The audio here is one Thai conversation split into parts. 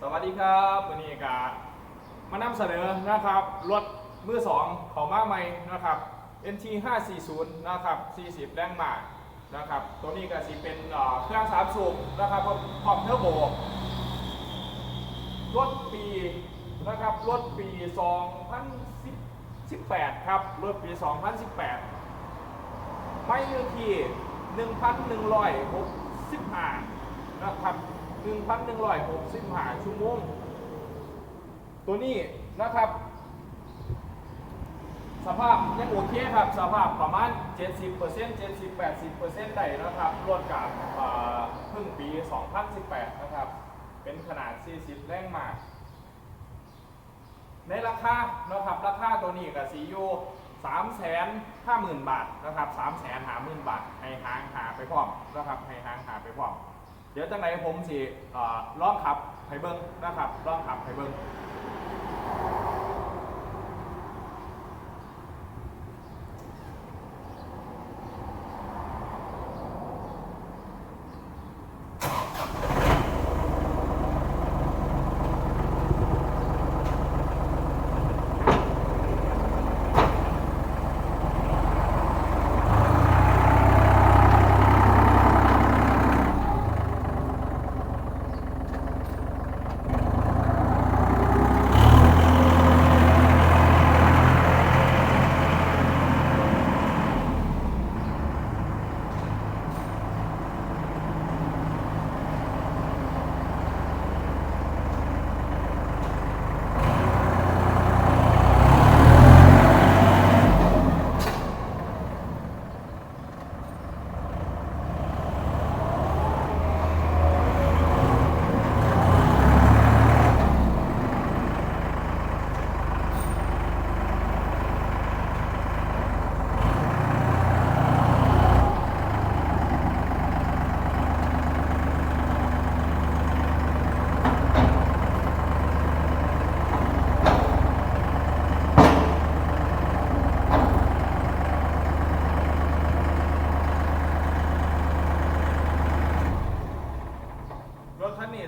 สวัสดีครับวันนี้ก็มานำเสนอนะครับรถมือสองของมาใหม่นะครับ NT 540นะครับ40แรงม้านะครับ ตัวนี้ก็สิเป็นเอ่อเครื่องสามสูบนะครับพร้อมเทอร์โบรถปีนะครับรถปี 2018 ครับรถปี 2018 ไม่อยู่ที่ 1,165นะครับ 1,165ชั่วโมง ตัวนี้นะครับ สภาพยังโอเคครับ สภาพประมาณ 70% 70-80%ได้นะครับรวดกับเอ่อเพิ่งปี 2018 นะครับ เป็นขนาด 40 แรงม้าในราคานะครับ ราคาตัวนี้กับซียูสามแสนห้าหมื่นบาทนะครับสามแสนหาหมื่นบาทให้หางหาไปพร้อมนะครับให้หางหาไปพร้อม เดี๋ยวจังไหนผมสิเอ่อลองขับให้เบิ้งนะครับลองขับให้เบิ้ง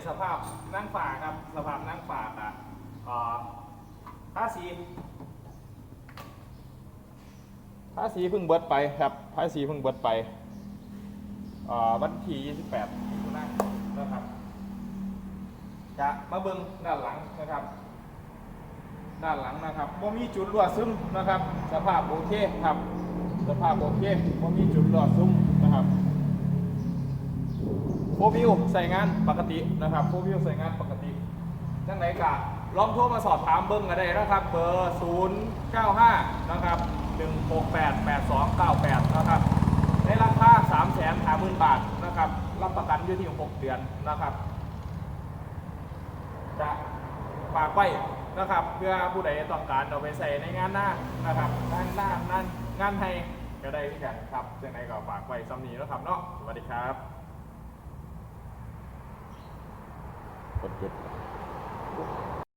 สภาพนั่งฝาครับ สภาพนั่งฝาอะเอ่อภาษีภาษีเพิ่งเบิดไปครับภาษีเพิ่งเบิดไปอ่อวันที่28มิถุนายนนะครับจะมาเบิ้งด้านหลังนะครับ ด้านหลังนะครับบ่มีจุดรั่วซึมนะครับ สภาพโอเคครับ สภาพโอเคบ่มีจุดรั่วซึมนะครับ โฟวิวใส่งานปกตินะครับโฟวิวใส่งานปกติจังไหนกะลองโทรมาสอบถามเบิ้งกันได้นะครับ เบอร์ 095 นะครับ 168 8298 นะครับ ในราคา3 5 0 0 0 0 บาทนะครับ รับประกันอยู่ที่ 6 เดือนนะครับ จะฝากไว้นะครับ เพื่อผู้ใดต้องการเอาไปใส่ในงานหน้านะครับ งานหน้างานงานให้ก็ได้ที่กันครับจังไหนก็ฝากไว้ซ้ำนี้แล้วครับเนาะ สวัสดีครับ กดหยุด